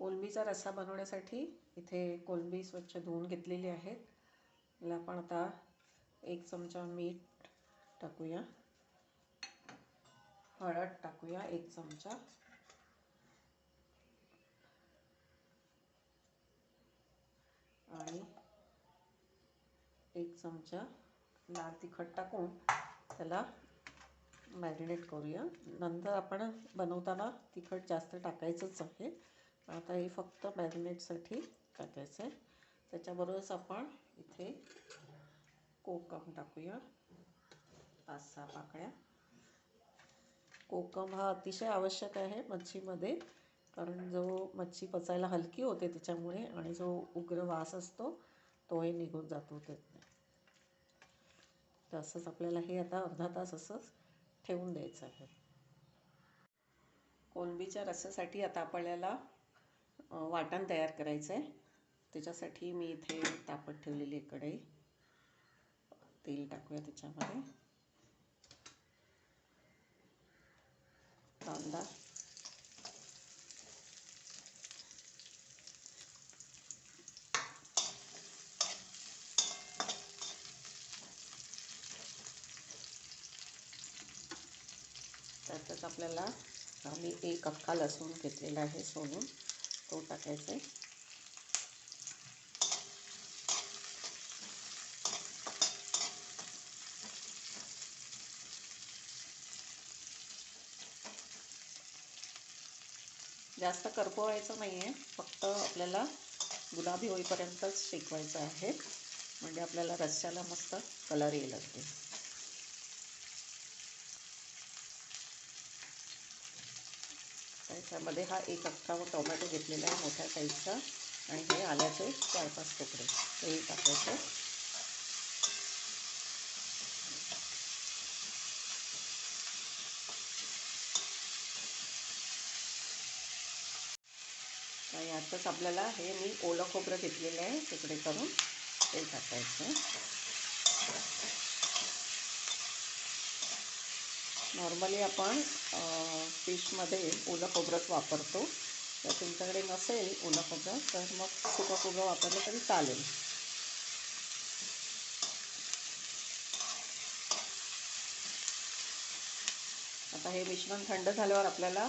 कोलंबीचा रस्सा बनवण्यासाठी इथे कोलंबी स्वच्छ धुवून घेतलेली आहेत. याला आपण आता एक चमचा मीठ टाकूया. हळद टाकूया एक चमचा. आणि एक चमचा लाल तिखट टाकून त्याला मॅरिनेट करूया. नंतर आपण बनवताना तिखट जास्त टाकायचंच आहे. आता हे फक्त मॅरिनेटसाठी टाकायचं आहे. त्याच्याबरोबरच आपण इथे कोकम टाकूया. पाच सहा पाकळ्या. कोकम हा अतिशय आवश्यक आहे मच्छीमध्ये कारण जो मच्छी पचायला हलकी होते त्याच्यामुळे आणि जो उग्र वास असतो तोही निघून जातो त्यातनं. तसंच आपल्याला हे आता अर्धा तास असंच ठेवून द्यायचं आहे. कोलंबीच्या रस्यासाठी आता आपल्याला वाटण तयार करायचं आहे त्याच्यासाठी मी इथे तापत ठेवलेली आहे कढई. तेल टाकूया त्याच्यामध्ये. कांदा. त्यातच आपल्याला आम्ही एक अख्खा लसूण घेतलेला आहे सोलून तो टाकायचा. आहे जास्त करपवायचं नाही आहे फक्त आपल्याला गुलाबी होईपर्यंतच शेकवायचं आहे. म्हणजे आपल्याला रस्स्याला मस्त कलर येईल अगदी त्याच्यामध्ये हा एक अख्खा टोमॅटो घेतलेला आहे मोठ्या साईजचा. आणि हे आल्याचे चार पाच तुकडे. तेही टाकायचे तर यातच आपल्याला हे मी ओलं खोबरं घेतलेलं आहे. तिकडे करून ते टाकायचं. नॉर्मली आपण फिशमध्ये ओलं खोबरंच वापरतो. तर तुमच्याकडे नसेल ओलं खोबरं तर मग सुकं खोबरं वापरलं तरी चालेल. आता हे मिश्रण थंड झाल्यावर आपल्याला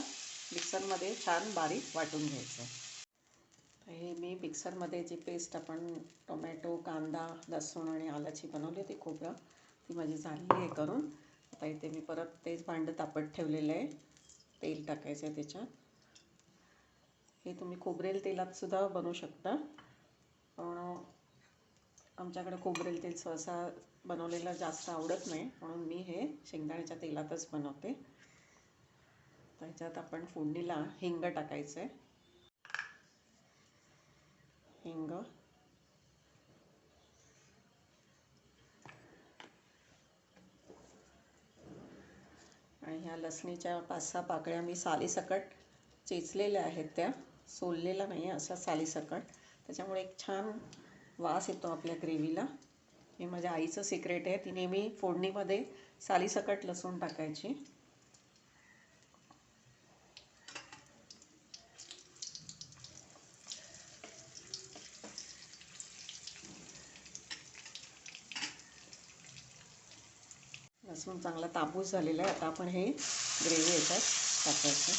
मिक्सरमध्ये छान बारीक वाटून घ्यायचं. हे मी मिक्सरमध्ये जी पेस्ट आपण टोमॅटो कांदा लसूण आणि आलाची बनवली होती खोबरं ती माझी झालेली आहे करून. आता इथे मी परत तेच भांडं तापत ठेवलेलं आहे. तेल टाकायचं आहे त्याच्यात. हे तुम्ही खोबरेल तेलातसुद्धा बनवू शकता. पण आमच्याकडे खोबरेल तेल सहसा बनवलेलं जास्त आवडत नाही. म्हणून मी हे शेंगदाण्याच्या तेलातच बनवते. त्याच्यात आपण फोडणीला हिंग टाकायचं आहे. हिंग आणि ह्या लसणीच्या पाच सहा पाकळ्या मी सालीसकट चेचलेल्या आहेत त्या. सोललेल्या नाही आहे अशा सालीसकट. त्याच्यामुळे एक छान वास येतो आपल्या ग्रेव्हीला. हे माझ्या आईचं सिक्रेट आहे. ती नेहमी फोडणीमध्ये सालीसकट लसूण टाकायची. लसूण चांगला तापूस झालेला आहे. आता आपण हे ग्रेव्ही याच्यात टाकायचं.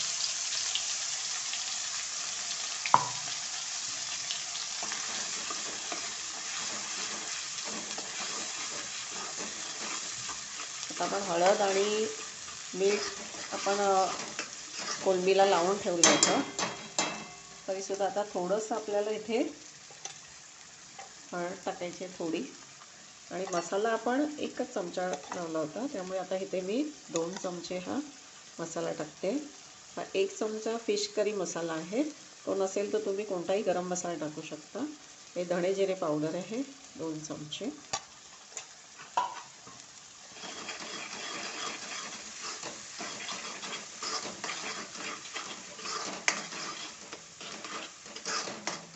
आता आपण हळद आणि मीठ आपण कोलंबीला लावून ठेवलं होतं. तरीसुद्धा आता थोडंसं आपल्याला इथे हळद टाकायची आहे थोडी. आणि मसाला आपण एकच चमचा लावला होता. त्यामुळे आता इथे मी दोन चमचे हा मसाला टाकते. हा एक चमचा फिश करी मसाला आहे. तो नसेल तर तुम्ही कोणताही गरम मसाला टाकू शकता. हे धणे जिरे पावडर आहे दोन चमचे.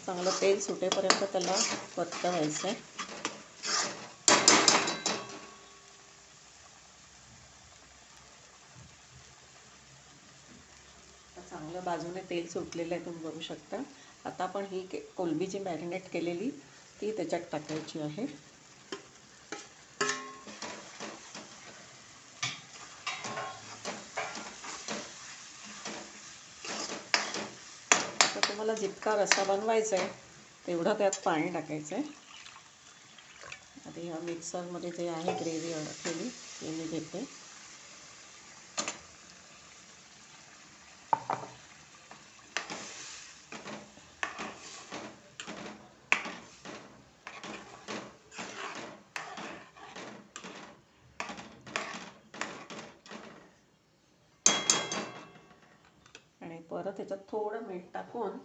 चांगलं तेल सुटेपर्यंत त्याला परतवायचं आहे चांगलं बारीक बाजूने तेल सुटलेलं आहे तुम्ही बघू शकता. आता आपण ही के कोलबी जी मॅरिनेट केलेली ती त्याच्यात टाकायची आहे. तर तुम्हाला जितका रस्सा बनवायचा आहे तेवढं त्यात पाणी टाकायचं आहे आधी ह्या मिक्सरमध्ये जे आहे ग्रेव्ही केली ती मी घेते. परत त्याच्यात थोडं मीठ टाकून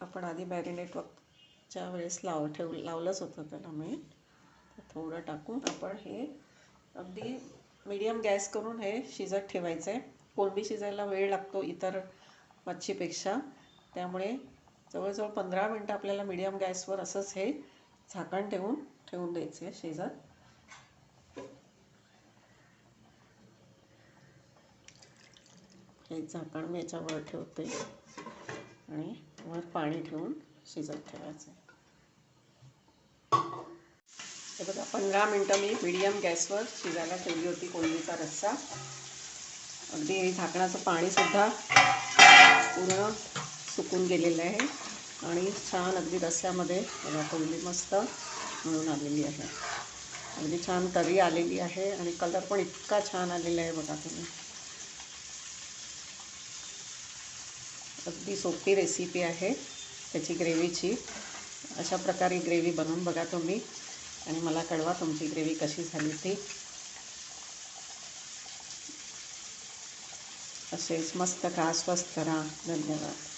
आपण आधी मॅरिनेटच्या वेळेस लाव ठेव लावलंच होतं त्याला मीठ. थोडं टाकून आपण हे अगदी मीडियम गॅस करून हे शिजत ठेवायचं आहे कोळंबी शिजायला वेळ लागतो इतर मच्छीपेक्षा. त्यामुळे जवळजवळ पंधरा मिनटं आपल्याला मीडियम गॅसवर असंच हे झाकण ठेवून ठेवून द्यायचं आहे शिजत. हे झाकण मी याच्यावर ठेवते. आणि वर पाणी ठेवून शिजत ठेवायचं हे बघा पंधरा मिनटं मी मिडियम गॅसवर शिजायला ठेवली होती कोळंबीचा रस्सा. अगदी झाकणाचं पाणीसुद्धा पूर्ण सुकून गेलेलं आहे. आणि छान अगदी रस्स्यामध्ये बघा कोळंबी मस्त मिळून आलेली आहे. अगदी छान तरी आलेली आहे आणि कलर पण इतका छान आलेला आहे बघा तुम्ही. अगदी सोपी रेसिपी आहे त्याची ग्रेव्हीची अशा प्रकारे ग्रेव्ही बनवून बघा तुम्ही. आणि मला कळवा तुमची ग्रेव्ही कशी झाली ती. असेच मस्त का स्वस्त राहा. धन्यवाद.